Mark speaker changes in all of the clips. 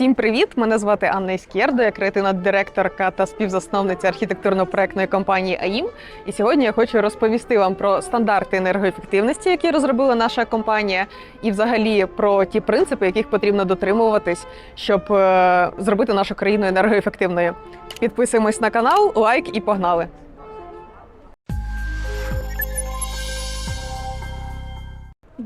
Speaker 1: Всім привіт! Мене звати Анна Іскєрдо, я креативна директорка та співзасновниця архітектурно-проектної компанії АІМ. І сьогодні я хочу розповісти вам про стандарти енергоефективності, які розробила наша компанія, і взагалі про ті принципи, яких потрібно дотримуватись, щоб е, зробити нашу країну енергоефективною. Підписуємось на канал, лайк і погнали!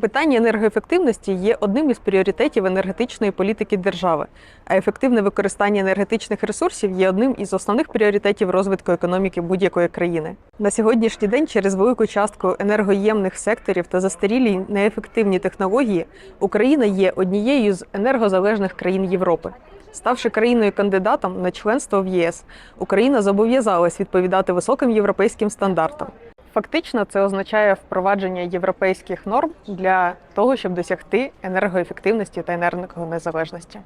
Speaker 1: Питання енергоефективності є одним із пріоритетів енергетичної політики держави, а ефективне використання енергетичних ресурсів є одним із основних пріоритетів розвитку економіки будь-якої країни. На сьогоднішній день через велику частку енергоємних секторів та застарілі неефективні технології Україна є однією з енергозалежних країн Європи. Ставши країною кандидатом на членство в ЄС, Україна зобов'язалась відповідати високим європейським стандартам. Фактично, це означає впровадження європейських норм для того, щоб досягти енергоефективності та енергонезалежності.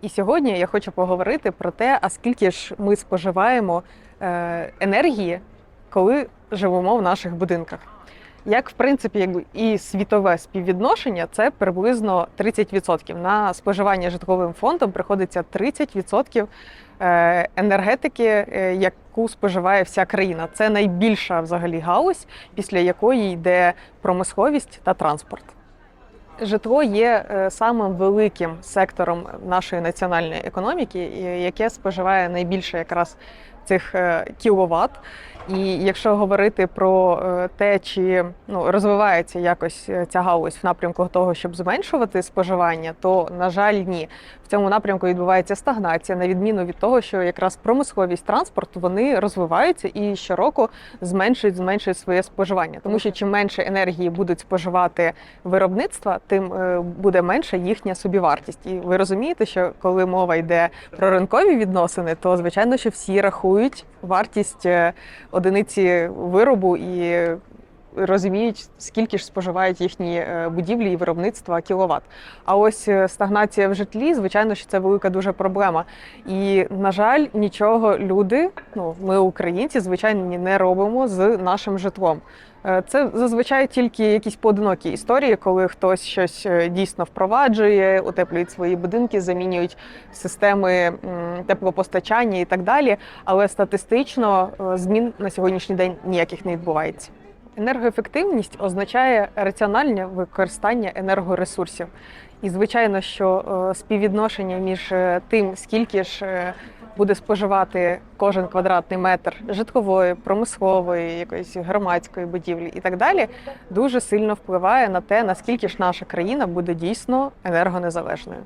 Speaker 1: І сьогодні я хочу поговорити про те, а скільки ж ми споживаємо е, енергії, коли живемо в наших будинках. Як в принципі, і світове співвідношення, це приблизно 30%. На споживання житловим фондом приходиться 30% е, енергетики, е, яку споживає вся країна. Це найбільша взагалі галузь, після якої йде промисловість та транспорт. Житло є е, самим великим сектором нашої національної економіки, яке споживає найбільше якраз цих е, кіловат. І якщо говорити про е, те, чи ну, розвивається якось е, ця галузь в напрямку того, щоб зменшувати споживання, то на жаль, ні. В цьому напрямку відбувається стагнація, на відміну від того, що якраз промисловість транспорт вони розвиваються і щороку зменшують зменшують своє споживання. Тому що чим менше енергії будуть споживати виробництва, тим буде менша їхня собівартість. І ви розумієте, що коли мова йде про ринкові відносини, то звичайно, що всі рахують вартість е, одиниці виробу і розуміють, скільки ж споживають їхні е, будівлі і виробництва кіловат. А ось е, стагнація в житлі, звичайно, що це велика дуже проблема. І, на жаль, нічого люди, ну ми, українці, звичайно, не робимо з нашим житлом. Е, Це зазвичай тільки якісь поодинокі історії, коли хтось щось дійсно впроваджує, утеплюють свої будинки, замінюють системи теплопостачання і так далі. Але статистично змін на сьогоднішній день ніяких не відбувається. Енергоефективність означає раціональне використання енергоресурсів. І звичайно, що е, співвідношення між е, тим, скільки ж е, буде споживати кожен квадратний метр житлової, промислової, якоїсь громадської будівлі і так далі, дуже сильно впливає на те, наскільки ж наша країна буде дійсно енергонезалежною.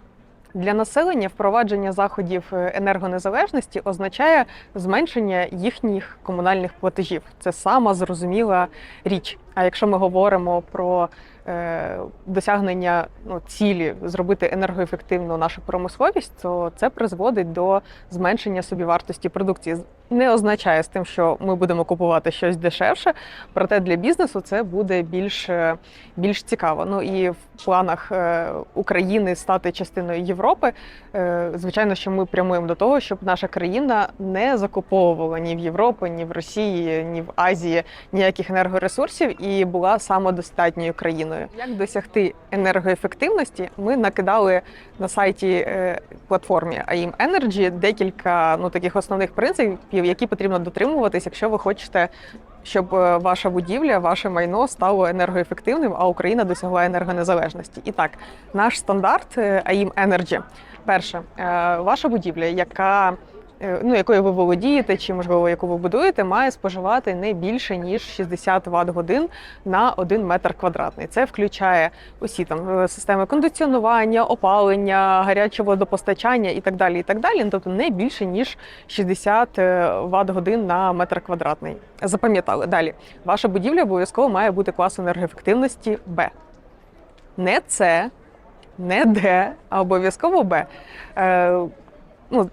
Speaker 1: Для населення впровадження заходів е, енергонезалежності означає зменшення їхніх комунальних платежів. Це сама зрозуміла річ. А якщо ми говоримо про е, досягнення ну, цілі зробити енергоефективну нашу промисловість, то це призводить до зменшення собівартості продукції. Не означає з тим, що ми будемо купувати щось дешевше, проте для бізнесу це буде більш, е, більш цікаво. Ну і в планах е, України стати частиною Європи, е, звичайно, що ми прямуємо до того, щоб наша країна не закуповувала ні в Європі, ні в Росії, ні в Азії ніяких енергоресурсів і була самодостатньою країною. Як досягти енергоефективності? Ми накидали на сайті е, платформі AIM Energy декілька ну таких основних принципів, які потрібно дотримуватись, якщо ви хочете. Щоб е, ваша будівля, ваше майно стало енергоефективним, а Україна досягла енергонезалежності. І так, наш стандарт е, AIM Energy. Перше, е, ваша будівля, яка е, ну, якою ви володієте, чи можливо яку ви будуєте, має споживати не більше ніж 60 Вт годин на 1 метр квадратний. Це включає усі там е, системи кондиціонування, опалення, гаряче водопостачання і так далі. І так далі. Ну, Тобто не більше ніж 60 Вт годин на метр квадратний. Запам'ятали далі. Ваша будівля обов'язково має бути класу енергоефективності Б. Не С, не Д, а обов'язково Б. Е, ну,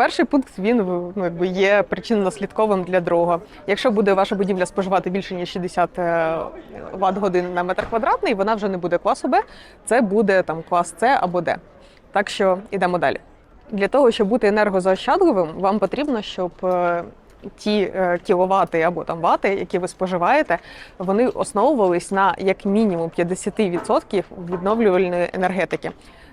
Speaker 1: Перший пункт він ну, якби є причинно-наслідковим для другого. Якщо буде ваша будівля споживати більше ніж 60 Вт годин на метр квадратний, вона вже не буде класу Б, це буде там клас С або Д. Так що йдемо далі. Для того, щоб бути енергозаощадливим, вам потрібно, щоб е, ті е, кіловати або там вати, які ви споживаєте, вони основувались на як мінімум 50% відновлювальної енергетики.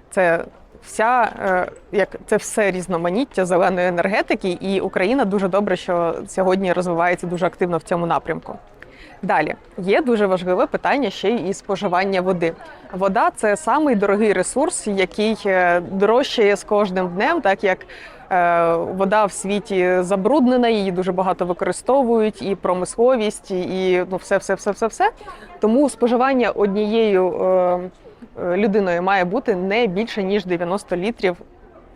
Speaker 1: Це вся е, як це все різноманіття зеленої енергетики, і Україна дуже добре, що сьогодні розвивається дуже активно в цьому напрямку. Далі є дуже важливе питання ще й споживання води. Вода це самий дорогий ресурс, який е, дорожчає з кожним днем, так як е, вода в світі забруднена, її дуже багато використовують, і промисловість, і ну все, все, все, все, все. Тому споживання однією людиною має бути не більше ніж 90 літрів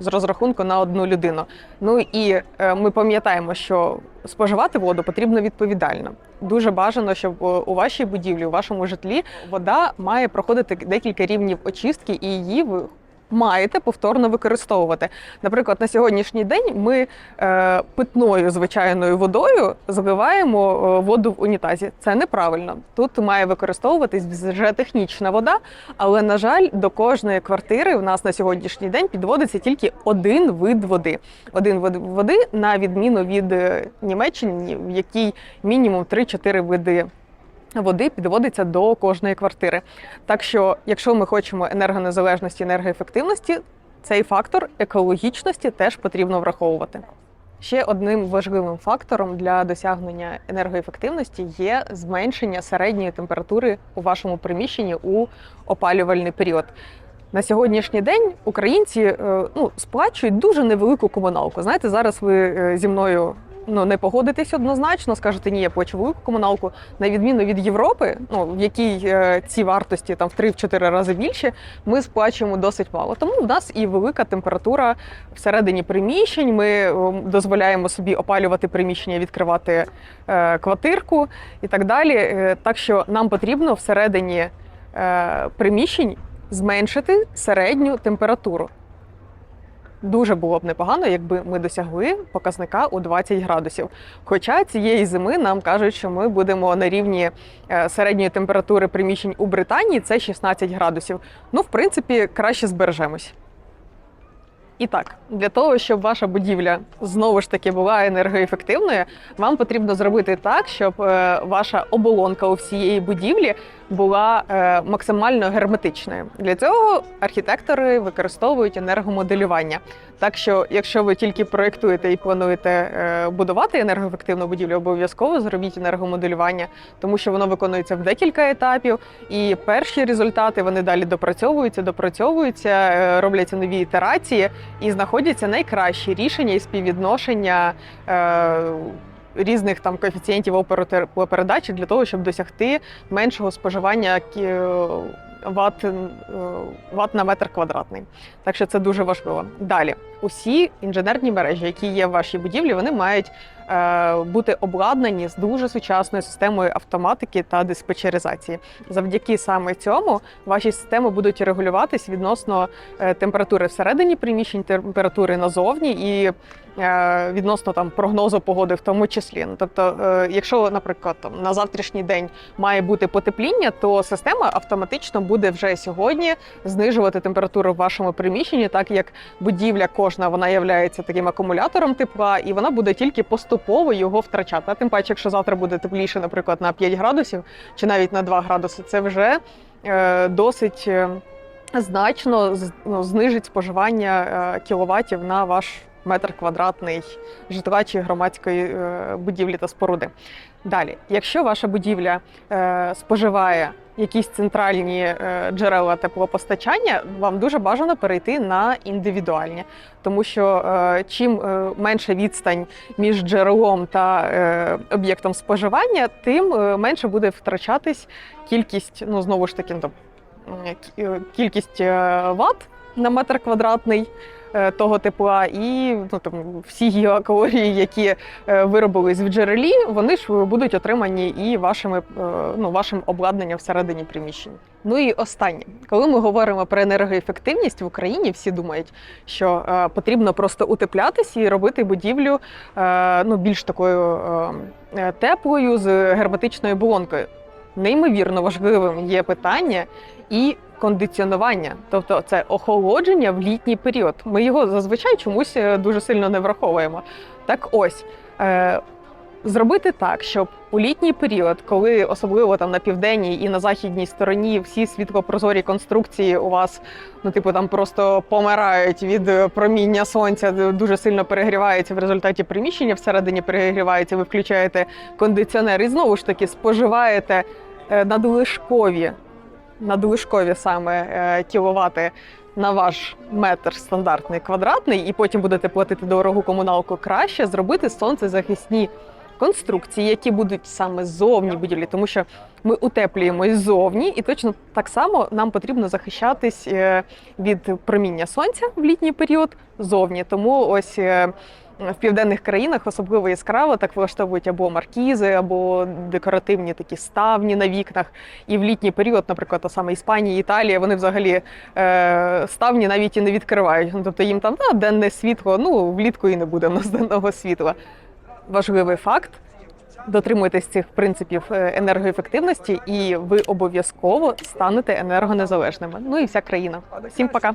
Speaker 1: з розрахунку на одну людину. Ну і е, ми пам'ятаємо, що споживати воду потрібно відповідально. Дуже бажано, щоб е, у вашій будівлі, у вашому житлі вода має проходити декілька рівнів очистки, і її маєте повторно використовувати. Наприклад, на сьогоднішній день ми е, питною звичайною водою заливаємо е, воду в унітазі. Це неправильно. Тут має використовуватись вже технічна вода, але на жаль, до кожної квартири у нас на сьогоднішній день підводиться тільки один вид води. Один вид води на відміну від е, Німеччини, в якій мінімум 3-4 види. Води підводиться до кожної квартири. Так що, якщо ми хочемо енергонезалежності, енергоефективності, цей фактор екологічності теж потрібно враховувати. Ще одним важливим фактором для досягнення енергоефективності є зменшення середньої температури у вашому приміщенні у опалювальний період. На сьогоднішній день українці е, ну, сплачують дуже невелику комуналку. Знаєте, зараз ви е, зі мною ну не погодитесь однозначно, скажете, ні, я плачу велику комуналку. На відміну від Європи, ну в якій е, ці вартості там в 3-4 рази більше, ми сплачуємо досить мало. Тому в нас і велика температура всередині приміщень. Ми е, дозволяємо собі опалювати приміщення, відкривати е, квартирку і так далі. Е, так що нам потрібно всередині е, приміщень зменшити середню температуру. Дуже було б непогано, якби ми досягли показника у 20 градусів. Хоча цієї зими нам кажуть, що ми будемо на рівні е, середньої температури приміщень у Британії це 16 градусів. Ну, в принципі, краще збережемось. І так, для того, щоб ваша будівля знову ж таки була енергоефективною, вам потрібно зробити так, щоб е, ваша оболонка у всієї будівлі була е, максимально герметичною. Для цього архітектори використовують енергомоделювання. Так що, якщо ви тільки проєктуєте і плануєте е, будувати енергоефективну будівлю, обов'язково зробіть енергомоделювання, тому що воно виконується в декілька етапів, і перші результати вони далі допрацьовуються, допрацьовуються, е, робляться нові ітерації і знаходяться найкращі рішення і співвідношення. Різних там коефіцієнтів оперопередачі для того, щоб досягти меншого споживання ват, е, ват на метр квадратний. Так що це дуже важливо. Далі, усі інженерні мережі, які є в вашій будівлі, вони мають е, бути обладнані з дуже сучасною системою автоматики та диспетчеризації. Завдяки саме цьому ваші системи будуть регулюватись відносно е, температури всередині приміщень, температури назовні і е, відносно там прогнозу погоди, в тому числі. Ну, тобто, якщо, наприклад, там на завтрашній день має бути потепління, то система автоматично буде вже сьогодні знижувати температуру в вашому приміщенні, так як будівля кожна вона є таким акумулятором тепла, і вона буде тільки поступово його втрачати. А тим паче, якщо завтра буде тепліше, наприклад, на 5 градусів чи навіть на 2 градуси, це вже е, досить. е, Значно ну, знижить споживання е, кіловатів на ваш метр квадратний житла чи громадської е, будівлі та споруди. Далі, якщо ваша будівля е, споживає якісь центральні е, джерела теплопостачання, вам дуже бажано перейти на індивідуальні, тому що чим е, менша відстань між джерелом та об'єктом споживання, тим менше буде втрачатись кількість, ну знову ж таки, ну, кількість ват на метр квадратний. Е, Того тепла, і ну там всі гігакалорії, які е, виробились в джерелі, вони ж будуть отримані і вашими е, ну вашим обладнанням всередині приміщень. Ну і останнє, коли ми говоримо про енергоефективність в Україні, всі думають, що е, потрібно просто утеплятися і робити будівлю е, ну більш такою е, е, теплою з герметичною оболонкою. Неймовірно важливим є питання і кондиціонування, тобто це охолодження в літній період. Ми його зазвичай чомусь е, дуже сильно не враховуємо. Так ось. Зробити так, щоб у літній період, коли особливо там на південній і на західній стороні всі світлопрозорі конструкції у вас, ну типу там просто помирають від е, проміння сонця, дуже сильно перегрівається в результаті приміщення всередині перегрівається. Ви включаєте кондиціонер і знову ж таки споживаєте е, надлишкові, надлишкові саме е, кіловати на ваш метр стандартний квадратний, і потім будете платити дорогу комуналку краще, зробити сонцезахисні конструкції, які будуть саме зовні будівлі, тому що ми утеплюємось ззовні, і точно так само нам потрібно захищатись е, від проміння сонця в літній період зовні. Тому ось. е, В південних країнах особливо яскраво так влаштовують або маркізи, або декоративні такі ставні на вікнах. І в літній період, наприклад, та саме Іспанія, Італія, вони взагалі е, ставні навіть і не відкривають. Ну, тобто їм там та, денне світло, ну влітку і не буде в нас денного світла. Важливий факт. Дотримуйтесь цих принципів е, енергоефективності, і ви обов'язково станете енергонезалежними. Ну і вся країна. Всім пока.